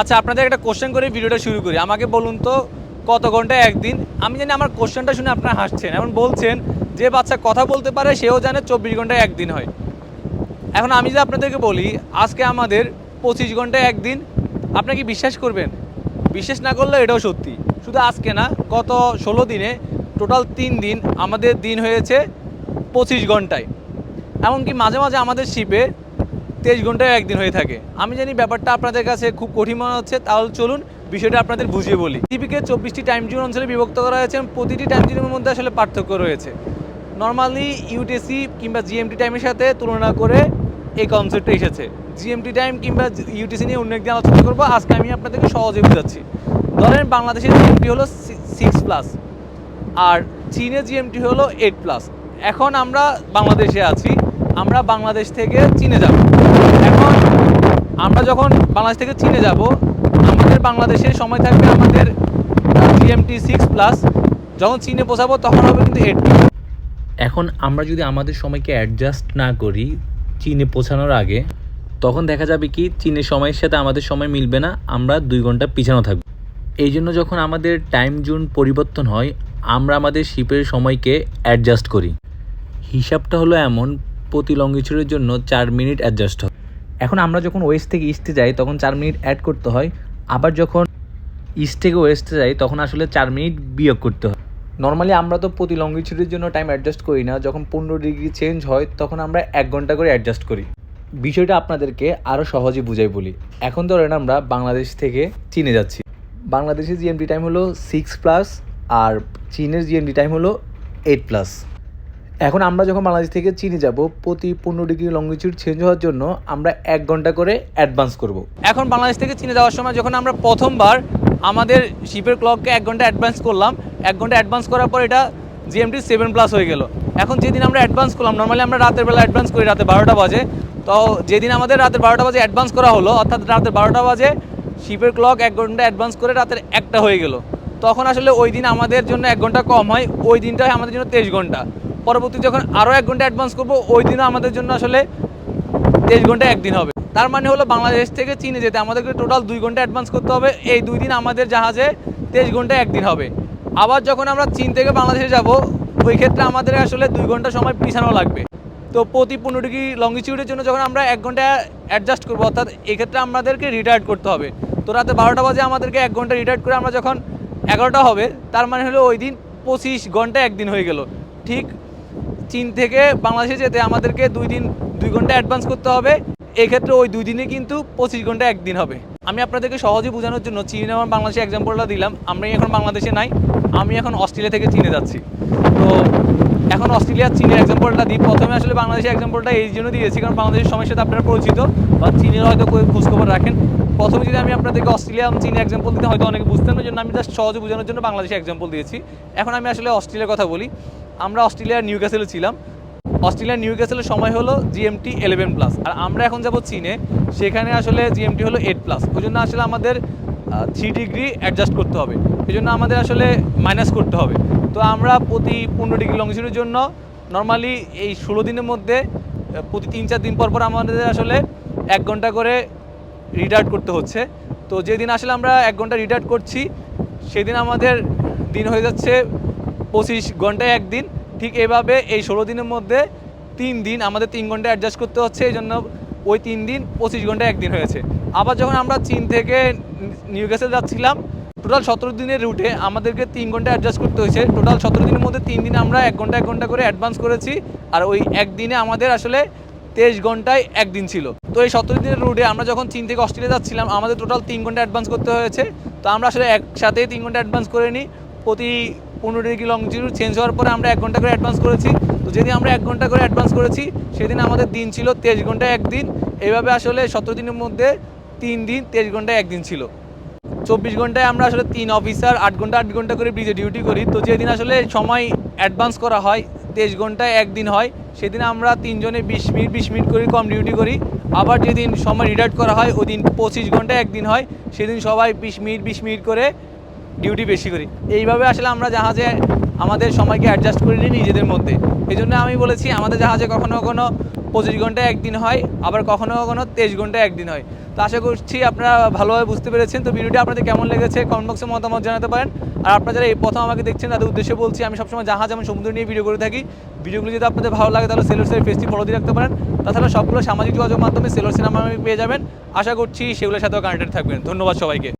আচ্ছা আপনাদের একটা কোশ্চেন করে, ভিডিওটা শুরু করি। আমাকে বলুন তো, কত ঘণ্টা, একদিন? আমি জানি আমার কোশ্চেনটা শুনে আপনারা হাসছেন। এমন বলছেন, যে বাচ্চা কথা বলতে পারে, সেও জানে চব্বিশ ঘন্টায় একদিন হয়। এখন আমি যদি আপনাদেরকে বলি, আজকে আমাদের পঁচিশ ঘন্টায় একদিন। আপনারা কি বিশ্বাস করবেন? বিশ্বাস না করলে এটাও সত্যি। শুধু আজকে না, গত ষোলো দিনে টোটাল তিন দিন আমাদের দিন হয়েছে পঁচিশ ঘন্টায়। এমনকি মাঝে মাঝে আমাদের শিপে তেইশ ঘন্টায় একদিন হয়ে থাকে। আমি জানি ব্যাপারটা আপনাদের কাছে খুব কঠিন মনে হচ্ছে তাহলে চলুন বিষয়টা আপনাদের বুঝিয়ে বলি। পৃথিবীকে চব্বিশটি টাইম জোন অঞ্চলে বিভক্ত করা হয়েছে প্রতিটি টাইম জোনের মধ্যে আসলে পার্থক্য রয়েছে। নর্মালি ইউটিসি কিংবা জিএমটি টাইমের সাথে তুলনা করে এই কনসেপ্টটা এসেছে। জিএমটি টাইম কিংবা ইউটিসি নিয়ে অন্য একদিন আলোচনা করব। আজকে আমি আপনাদেরকে সহজে বুঝাচ্ছি। ধরেন বাংলাদেশের জিএমটি হলো সিক্স প্লাস আর চীনের জিএমটি হলো এইট প্লাস এখন আমরা বাংলাদেশে আছি, আমরা বাংলাদেশ থেকে চীনে যাব। এখন আমরা যখন বাংলাদেশ থেকে চীনে যাব, আমাদের বাংলাদেশে সময় থাকবে আমাদের জিএমটি সিক্স প্লাস যখন চীনে পৌঁছাবো, তখন হবে কিন্তু এইট এখন আমরা যদি আমাদের সময়কে অ্যাডজাস্ট না করি চীনে পৌঁছানোর আগে, তখন দেখা যাবে কি চীনের সময়ের সাথে আমাদের সময় মিলবে না, আমরা দুই ঘণ্টা পিছানো থাকব। এই জন্য যখন আমাদের টাইম জোন পরিবর্তন হয়, আমরা আমাদের শিপের সময়কে অ্যাডজাস্ট করি। হিসাবটা হলো এমন, প্রতি লঙ্গিচুরের জন্য চার মিনিট অ্যাডজাস্ট হয় এখন আমরা যখন ওয়েস্ট থেকে ইস্টে যাই, তখন চার মিনিট অ্যাড করতে হয়। আবার যখন ইস্ট থেকে ওয়েস্টে যাই, তখন আসলে চার মিনিট বিয়োগ করতে হয়। নর্মালি আমরা তো প্রতি লঙ্গিচুরের জন্য টাইম অ্যাডজাস্ট করি না। যখন পনেরো ডিগ্রি চেঞ্জ হয়, তখন আমরা এক ঘণ্টা করে অ্যাডজাস্ট করি। বিষয়টা আপনাদেরকে আরও সহজে বুঝাই বলি। এখন ধরেন আমরা বাংলাদেশ থেকে চীনে যাচ্ছি। বাংলাদেশের জিএমটি টাইম হলো সিক্স প্লাস আর চীনের জিএমটি টাইম হলো এইট প্লাস এখন আমরা যখন বাংলাদেশ থেকে চীনে যাব, প্রতি পনেরো ডিগ্রি লঙ্গিচুড চেঞ্জ হওয়ার জন্য আমরা এক ঘণ্টা করে অ্যাডভান্স করব। এখন বাংলাদেশ থেকে চীনে যাওয়ার সময় যখন আমরা প্রথমবার আমাদের শিপের ক্লককে এক ঘণ্টা অ্যাডভান্স করলাম, এক ঘণ্টা অ্যাডভান্স করার পর এটা জিএমটি সেভেন প্লাস হয়ে গেল। এখন যেদিন আমরা অ্যাডভান্স করলাম নর্মালি আমরা রাতের বেলা অ্যাডভান্স করি, রাতে বারোটা বাজে। তো যেদিন আমাদের রাতের বারোটা বাজে অ্যাডভান্স করা হলো, অর্থাৎ রাতের বারোটা বাজে শিপের ক্লক এক ঘণ্টা অ্যাডভান্স করে রাতের একটা হয়ে গেল। তখন আসলে ওই দিন আমাদের জন্য এক ঘণ্টা কম হয়, ওই দিনটা হয় আমাদের জন্য তেইশ ঘণ্টা। পরবর্তী যখন আরও এক ঘণ্টা অ্যাডভান্স করব, ওই দিনও আমাদের জন্য আসলে তেইশ ঘণ্টা একদিন হবে। তার মানে হলো বাংলাদেশ থেকে চীনে যেতে আমাদেরকে টোটাল দুই ঘণ্টা অ্যাডভান্স করতে হবে। এই দুই দিন আমাদের জাহাজে তেইশ ঘণ্টা একদিন হবে। আবার যখন আমরা চীন থেকে বাংলাদেশে যাব, ওই ক্ষেত্রে আমাদের আসলে দুই ঘণ্টা সময় পিছানো লাগবে। তো প্রতি পনেরো ডিগ্রি লঙ্গিচিউডের জন্য যখন আমরা এক ঘণ্টা অ্যাডজাস্ট করব, অর্থাৎ এক্ষেত্রে আমাদেরকে রিটায়ার্ড করতে হবে। তো রাতে বারোটা বাজে আমাদেরকে এক ঘণ্টা রিটায়ার্ড করে আমরা যখন এগারোটা হবে, তার মানে হলো ওই দিন পঁচিশ ঘণ্টা একদিন হয়ে গেল। ঠিক চীন থেকে বাংলাদেশে যেতে আমাদেরকে দুই দিন, দুই ঘণ্টা অ্যাডভান্স করতে হবে। এক্ষেত্রে ওই দুই দিনে কিন্তু পঁচিশ ঘণ্টা একদিন হবে। আমি আপনাদেরকে সহজে বোঝানোর জন্য চীন এবং বাংলাদেশে এক্সাম্পলটা দিলাম। আমরা এখন বাংলাদেশে নাই, আমি এখন অস্ট্রেলিয়া থেকে চীনে যাচ্ছি। তো এখন অস্ট্রেলিয়ার চীনের এক্সাম্পলটা দিই। প্রথমে আসলে বাংলাদেশের এক্সাম্পলটা এই জন্য দিয়েছি, কারণ বাংলাদেশের সময়ের সাথে আপনারা পরিচিত, বা চীনের হয়তো খোঁজখবর রাখেন। প্রথমে যদি আমি আপনাদেরকে অস্ট্রেলিয়া এবং চীনের এক্সাম্পল দিতে, হয়তো অনেকে বুঝতেন না, জন্য আমি জাস্ট সহজে বোঝানোর জন্য বাংলাদেশের এক্সাম্পল দিয়েছি। এখন আমি আসলে অস্ট্রেলিয়ার কথা বলি। আমরা অস্ট্রেলিয়ার নিউ ক্যাসেলে ছিলাম। অস্ট্রেলিয়ার নিউ ক্যাসেলের সময় হলো জিএমটি ইলেভেন প্লাস আর আমরা এখন যাব চীনে। সেখানে আসলে জিএমটি হলো এইট প্লাস ওই জন্য আসলে আমাদের থ্রি ডিগ্রি অ্যাডজাস্ট করতে হবে। এই জন্য আমাদের আসলে মাইনাস করতে হবে। তো আমরা প্রতি পনেরো ডিগ্রি লংজিটিউডের জন্য নর্মালি এই ষোলো দিনের মধ্যে প্রতি তিন চার দিন পর পর আমাদের আসলে এক ঘণ্টা করে রিটায়ার্ড করতে হচ্ছে। তো যেদিন আসলে আমরা এক ঘণ্টা রিটায়ার্ড করছি, সেদিন আমাদের দিন হয়ে যাচ্ছে পঁচিশ ঘন্টায় একদিন। ঠিক এভাবে এই ষোলো দিনের মধ্যে তিন দিন আমাদের তিন ঘণ্টা অ্যাডজাস্ট করতে হচ্ছে এই জন্য ওই তিন দিন পঁচিশ ঘণ্টা একদিন হয়েছে। আবার যখন আমরা চীন থেকে নিউ ক্যাসেল যাচ্ছিলাম টোটাল সতেরো দিনের রুটে আমাদেরকে তিন ঘণ্টা অ্যাডজাস্ট করতে হয়েছে। টোটাল সতেরো দিনের মধ্যে তিন দিন আমরা এক ঘণ্টা এক ঘণ্টা করে অ্যাডভান্স করেছি। আর ওই একদিনে আমাদের আসলে তেইশ ঘন্টায় একদিন ছিল। তো এই সতেরো দিনের রুটে আমরা যখন চীন থেকে অস্ট্রেলিয়া যাচ্ছিলাম, আমাদের টোটাল তিন ঘণ্টা অ্যাডভান্স করতে হয়েছে। তো আমরা আসলে একসাথে তিন ঘণ্টা অ্যাডভান্স করে নিই। প্রতি পনেরো ডিগ্রি লং জিরো চেঞ্জ হওয়ার পরে আমরা এক ঘণ্টা করে অ্যাডভান্স করেছি। তো যেদিন আমরা এক ঘণ্টা করে অ্যাডভান্স করেছি, সেদিন আমাদের দিন ছিল তেইশ ঘণ্টা একদিন। এইভাবে আসলে সতেরো দিনের মধ্যে তিন দিন তেইশ ঘন্টায় একদিন ছিল। চব্বিশ ঘন্টায় আমরা আসলে তিন অফিসার আট ঘণ্টা আট ঘণ্টা করে ব্রিজে ডিউটি করি। তো যেদিন আসলে সময় অ্যাডভান্স করা হয় তেইশ ঘন্টায় একদিন হয়, সেদিন আমরা তিনজনে বিশ মিনিট বিশ মিনিট করে কম ডিউটি করি। আবার যেদিন সময় রিটায়ার্ড করা হয় ওই দিন পঁচিশ ঘন্টায় একদিন হয়, সেদিন সবাই বিশ মিনিট বিশ মিনিট করে ডিউটি বেশি করি। এইভাবে আসলে আমরা জাহাজে আমাদের সময়কে অ্যাডজাস্ট করে নিই নিজেদের মধ্যে। এই জন্য আমি বলেছি, আমাদের জাহাজে কখনো কখনো পঁচিশ ঘন্টায় একদিন হয়, আবার কখনো কখনো তেইশ ঘন্টায় একদিন হয়। তো আশা করছি আপনারা ভালোভাবে বুঝতে পেরেছেন। তো ভিডিওটি আপনাদের কেমন লেগেছে কমেন্ট বক্সে মতামত জানাতে পারেন। আর আপনারা যারা এই প্রথম আমাকে দেখছেন, তাদের উদ্দেশ্যে বলছি, আমি সবসময় জাহাজ এবং সমুদ্র নিয়ে ভিডিও করে থাকি। ভিডিওগুলো যদি আপনাদের ভালো লাগে, তাহলে সেলোসের ফেসটি ফলো দিয়ে রাখতে পারেন। তাছাড়া সবগুলো সামাজিক যোগাযোগ মাধ্যমে সেলোর সিনেমা পেয়ে যাবেন। আশা করছি সেগুলোর সাথেও কানেক্টেড থাকবেন। ধন্যবাদ সবাইকে।